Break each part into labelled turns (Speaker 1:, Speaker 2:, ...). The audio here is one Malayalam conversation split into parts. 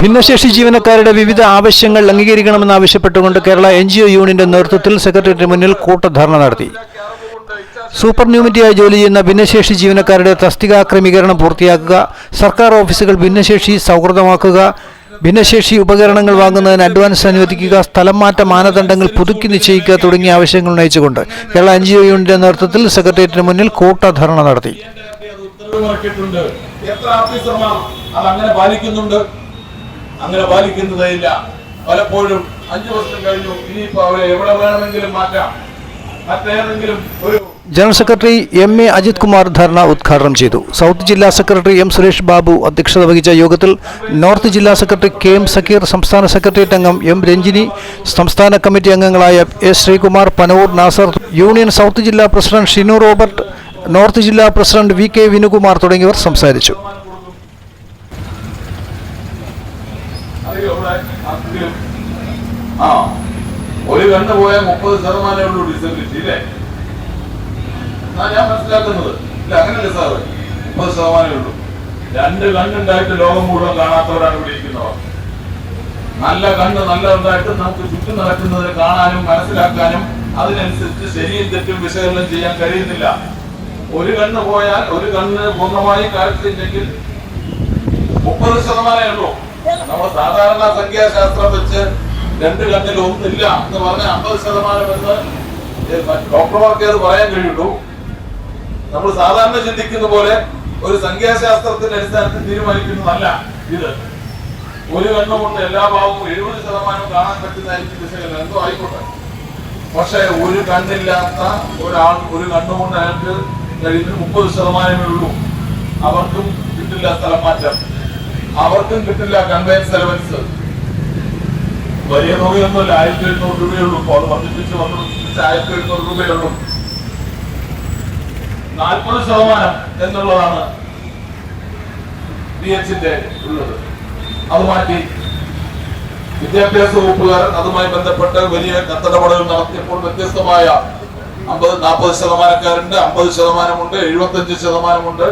Speaker 1: ഭിന്നശേഷി ജീവനക്കാരുടെ വിവിധ ആവശ്യങ്ങൾ അംഗീകരിക്കണമെന്നാവശ്യപ്പെട്ടുകൊണ്ട് കേരള എൻ ജി ഒ യൂണിയന്റെ നേതൃത്വത്തിൽ സെക്രട്ടേറിയറ്റിന് മുന്നിൽ കൂട്ടധർണ നടത്തി. സൂപ്പർ ന്യൂമിറ്റിയായി ജോലി ചെയ്യുന്ന ഭിന്നശേഷി ജീവനക്കാരുടെ തസ്തികാക്രമീകരണം പൂർത്തിയാക്കുക സർക്കാർ ഓഫീസുകൾ ഭിന്നശേഷി സൗഹൃദമാക്കുക ഭിന്നശേഷി ഉപകരണങ്ങൾ വാങ്ങുന്നതിന് അഡ്വാൻസ് അനുവദിക്കുക സ്ഥലം മാറ്റ മാനദണ്ഡങ്ങൾ പുതുക്കി നിശ്ചയിക്കുക തുടങ്ങിയ ആവശ്യങ്ങൾ ഉന്നയിച്ചുകൊണ്ട് കേരള എൻ ജി ഒ യൂണിറ്റിന്റെ നേതൃത്വത്തിൽ സെക്രട്ടേറിയറ്റിന് മുന്നിൽ കൂട്ടധർണ നടത്തി.
Speaker 2: അത് എത്ര ഓഫീസർമാർ അത് അങ്ങനെ പാലിക്കുന്നുണ്ട്? അങ്ങനെ പാലിക്കുന്നതേ ഇല്ല പലപ്പോഴും അഞ്ചു വർഷം കഴിഞ്ഞു. ഇനിയിപ്പോ അവരെ എവിടെ വേണമെങ്കിലും മാറ്റാം. മറ്റേതെങ്കിലും ഒരു
Speaker 1: general secretary M A Ajith Kumar dharna ഉദ്ഘാടനം ചെയ്തു. സൗത്ത് ജില്ലാ സെക്രട്ടറി എം സുരേഷ് ബാബു അധ്യക്ഷത വഹിച്ച യോഗത്തിൽ നോർത്ത് ജില്ലാ സെക്രട്ടറി കെ എം സക്കീർ സംസ്ഥാന സെക്രട്ടേറിയറ്റ് അംഗം എം രഞ്ജിനി സംസ്ഥാന കമ്മിറ്റി അംഗങ്ങളായ S Sreekumar Panavoor Nasar union south ജില്ലാ പ്രസിഡന്റ് ഷിനു റോബർട്ട് നോർത്ത് ജില്ലാ പ്രസിഡന്റ് വി കെ വിനുകുമാർ തുടങ്ങിയവർ സംസാരിച്ചു.
Speaker 2: ആ ഒരു കണ്ണ് പോയാൽ മുപ്പത് ശതമാനമേ ഉള്ളൂ ഡിസബിലിറ്റി അല്ലേ എന്നാ ഞാൻ മനസ്സിലാക്കുന്നത്. ഇല്ല അങ്ങനല്ലേ സാറ്. മുപ്പത് ശതമാനമേ ഉള്ളൂ. രണ്ട് കണ്ണുണ്ടായിട്ട് ലോകം മുഴുവൻ കാണാത്തവരാണ് ഇവിടെ ഇരിക്കുന്നവർ. നല്ല കണ്ണ് നല്ലതുണ്ടായിട്ട് നമുക്ക് ചുറ്റും നടക്കുന്നത് കാണാനും മനസ്സിലാക്കാനും അതിനനുസരിച്ച് ശരിയും തെറ്റും വിശകലനം ചെയ്യാൻ കഴിയുന്നില്ല. ഒരു കണ്ണ് പോയാൽ ഒരു കണ്ണ് പൂർണമായും കാഴ്ചയില്ലെങ്കിൽ മുപ്പത് ശതമാനമേ ഉള്ളൂ. നമ്മൾ സാധാരണ സംഖ്യാശാസ്ത്രം വെച്ച് രണ്ട് കണ്ണിൽ ഒന്നില്ല എന്ന് പറഞ്ഞ അമ്പത് ശതമാനം എന്ന് ഡോക്ടർമാർക്ക് അത് പറയാൻ കഴിയുള്ളൂ. നമ്മൾ സാധാരണ ചിന്തിക്കുന്ന പോലെ ഒരു സംഖ്യാശാസ്ത്രത്തിന്റെ അടിസ്ഥാനത്തിൽ തീരുമാനിക്കുന്നതല്ല ഇത്. ഒരു കണ്ണുകൊണ്ട് എല്ലാ ഭാവവും എഴുപത് ശതമാനം കാണാൻ പറ്റുന്നതായിരിക്കും വിശകലനം. എന്തോ ആയിക്കോട്ടെ. പക്ഷെ ഒരു കണ്ണില്ലാത്ത ഒരാൾ ഒരു കണ്ണുകൊണ്ട് അയാൾക്ക് കഴിയുന്നത് മുപ്പത് ശതമാനമേ ഉള്ളൂ. അവർക്കും കിട്ടില്ല സ്ഥലം മാറ്റം അവർക്കും കിട്ടില്ല കൺവെയൻസ് അലവൻസ് വലിയ തുകയൊന്നുമില്ല ആയിരത്തി എഴുന്നൂറ് രൂപയുള്ളൂ ഇപ്പോൾ അത് വർദ്ധിപ്പിച്ച് വർദ്ധിപ്പിച്ച് ആയിരത്തി എഴുന്നൂറ് രൂപയുള്ളൂ നാൽപ്പത് ശതമാനം എന്നുള്ളതാണ് ബി എച്ചിന്റെ ഉള്ളത്. അത് മാറ്റി വിദ്യാഭ്യാസ വകുപ്പുകാർ അതുമായി ബന്ധപ്പെട്ട് വലിയ കത്തടപടകൾ നടത്തിയപ്പോൾ വ്യത്യസ്തമായ അമ്പത് നാൽപ്പത് ശതമാനക്കാരുണ്ട് അമ്പത് ശതമാനമുണ്ട് എഴുപത്തഞ്ച് ശതമാനമുണ്ട്.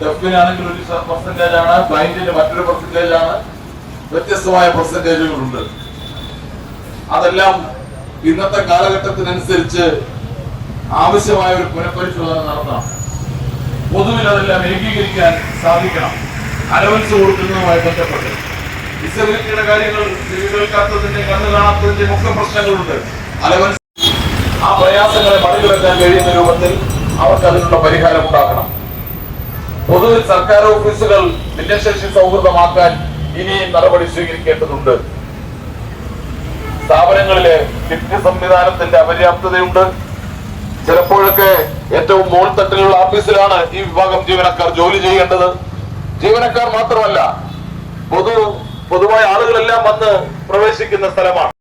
Speaker 2: ഡെഫിനാണെങ്കിൽ ഒരു പെർസെന്റേജ് ആണ് ബ്ലൈൻഡിന് മറ്റൊരു പെർസെന്റേജ് ആണ്. വ്യത്യസ്തമായ പെർസെന്റേജുകളുണ്ട് അതെല്ലാം ഇന്നത്തെ കാലഘട്ടത്തിനനുസരിച്ച് ആവശ്യമായ ഒരു പുനഃപരിശോധന നടത്താം. പൊതുവിൽ അതെല്ലാം ഏകീകരിക്കാൻ സാധിക്കണം. അലവൻസ് കൊടുക്കുന്നതുമായി ബന്ധപ്പെട്ട്. ഡിസബിലിറ്റിയുടെ കാര്യങ്ങൾ കേൾക്കാത്തതിന്റെ കണ്ണു കാണാത്തതിന്റെ ഒക്കെ പ്രശ്നങ്ങളുണ്ട്. അലവൻസ് ആ പ്രയാസങ്ങളെ മറികടക്കാൻ കഴിയുന്ന രൂപത്തിൽ അവർക്ക് അതിനുള്ള പരിഹാരം ഉണ്ടാക്കണം പൊതുവിൽ സർക്കാർ ഓഫീസുകൾ ഭിന്നശേഷി സൗഹൃദമാക്കാൻ ഇനിയും നടപടി സ്വീകരിക്കേണ്ടതുണ്ട്. സ്ഥാപനങ്ങളിലെ ലിഫ്റ്റ് സംവിധാനത്തിന്റെ അപര്യാപ്തതയുണ്ട്. ചിലപ്പോഴൊക്കെ ഏറ്റവും മോൾത്തട്ടിലുള്ള ഓഫീസിലാണ് ഈ വിഭാഗം ജീവനക്കാർ ജോലി ചെയ്യേണ്ടത്. ജീവനക്കാർ മാത്രമല്ല പൊതു പൊതുവായ ആളുകളെല്ലാം വന്ന് പ്രവേശിക്കുന്ന സ്ഥലമാണ്.